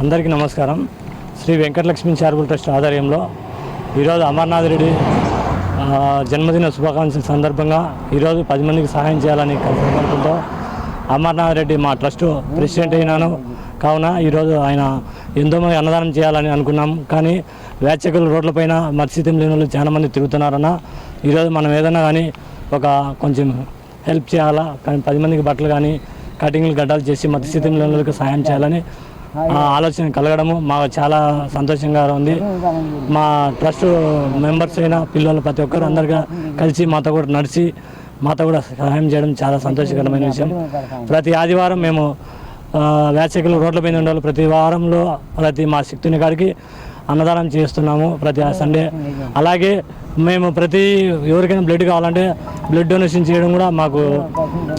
అందరికీ నమస్కారం. Shri Venkatalakshmi charitable trust ఆధ్వర్యంలో ఈరోజు అమర్నాథ్ రెడ్డి జన్మదిన శుభాకాంక్షల సందర్భంగా ఈరోజు పది మందికి సహాయం చేయాలని సంకల్పంతో అమర్నాథ్ రెడ్డి మా ట్రస్ట్ ప్రెసిడెంట్ అయినాను. కావున ఈరోజు ఆయన ఎంతోమంది అన్నదానం చేయాలని అనుకున్నాం. కానీ వేచకులు రోడ్లపైన మత్స్యతం లేని వాళ్ళు చాలా మంది తిరుగుతున్నారన్న. ఈరోజు మనం ఏదైనా కానీ ఒక కొంచెం హెల్ప్ చేయాలా? కానీ పది మందికి బట్టలు కానీ కటింగ్లు గడ్డలు చేసి మత్స్యతం లేని వాళ్ళకి సహాయం చేయాలని ఆలోచన కలగడము మాకు చాలా సంతోషంగా ఉంది. మా ట్రస్ట్ మెంబర్స్ అయిన పిల్లలు ప్రతి ఒక్కరు అందరిగా కలిసి మాతో కూడా నడిచి మాతో కూడా సహాయం చేయడం చాలా సంతోషకరమైన విషయం. ప్రతి ఆదివారం మేము వేసవికులు రోడ్లపైన ఉండే వాళ్ళు ప్రతి వారంలో ప్రతి మా శక్తిని కాడికి అన్నదానం చేస్తున్నాము ప్రతి సండే. అలాగే మేము ప్రతి ఎవరికైనా బ్లడ్ కావాలంటే బ్లడ్ డొనేషన్ చేయడం కూడా మాకు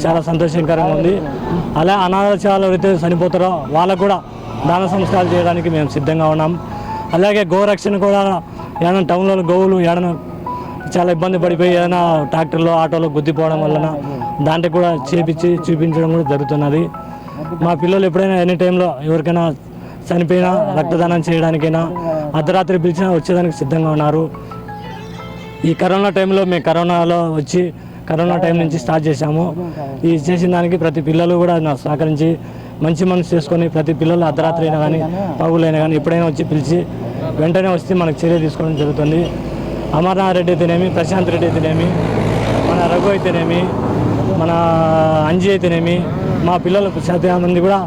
చాలా సంతోషకరంగా ఉంది. అలా అనాథాలు ఎవరైతే చనిపోతారో వాళ్ళకు కూడా దాన సంస్కారాలు చేయడానికి మేము సిద్ధంగా ఉన్నాం. అలాగే గోరక్షణ కూడా ఏదైనా టౌన్లో గోవులు ఏదైనా చాలా ఇబ్బంది పడిపోయి ఏదైనా ట్రాక్టర్లో ఆటోలో గుద్దిపోవడం వలన దాంట్లో కూడా చేపించి చూపించడం కూడా జరుగుతున్నది. మా పిల్లలు ఎప్పుడైనా ఎనీ టైంలో ఎవరికైనా చనిపోయినా రక్తదానం చేయడానికైనా అర్ధరాత్రి పిలిచినా వచ్చేదానికి సిద్ధంగా ఉన్నారు. ఈ కరోనా టైంలో మేము కరోనాలో వచ్చి కరోనా టైం నుంచి స్టార్ట్ చేశాము. ఈ చేసిన దానికి ప్రతి పిల్లలు కూడా సహకరించి మంచి మనసు చేసుకొని ప్రతి పిల్లలు అర్ధరాత్రి అయినా కానీ పగులైనా కానీ ఎప్పుడైనా వచ్చి పిలిచి వెంటనే వస్తే మనకు చర్య తీసుకోవడం జరుగుతుంది. అమర్నాథ్ రెడ్డి అయితేనేమి ప్రశాంత్ రెడ్డి అయితేనేమి మన రఘు అయితేనేమి మన అంజీ అయితేనేమి మా పిల్లలు చాలా మంది కూడా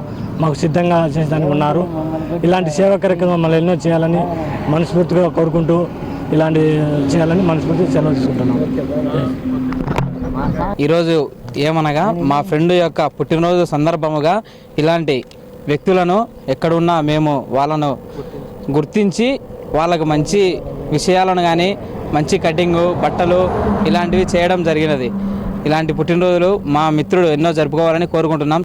మాకు సిద్ధంగా చేసేదానికి ఉన్నారు. ఇలాంటి సేవా కార్యక్రమం మనం ఎన్నో చేయాలని మనస్ఫూర్తిగా కోరుకుంటూ ఇలాంటి చేయాలని మనస్ఫూర్తిగా సెలవు తీసుకుంటున్నాం. ఈరోజు ఏమనగా మా ఫ్రెండ్ యొక్క పుట్టినరోజు సందర్భముగా ఇలాంటి వ్యక్తులను ఎక్కడున్నా మేము వాళ్ళను గుర్తించి వాళ్ళకు మంచి విషయాలను కానీ మంచి కటింగు బట్టలు ఇలాంటివి చేయడం జరిగినది. ఇలాంటి పుట్టినరోజులు మా మిత్రుడు ఎన్నో జరుపుకోవాలని కోరుకుంటున్నాం.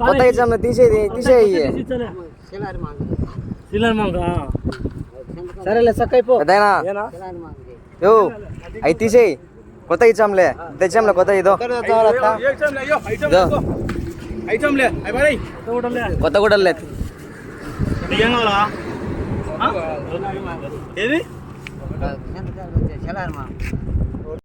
కొత్త ఇచ్చాము తీసేది తీసేయి. సరేలే సక్కైపో అవి తీసేయి. కొత్త ఇచ్చాంలే తెచ్చాంలే కొత్త ఇదో. ఇదో. కొత్త కూడా లేదు ఏది?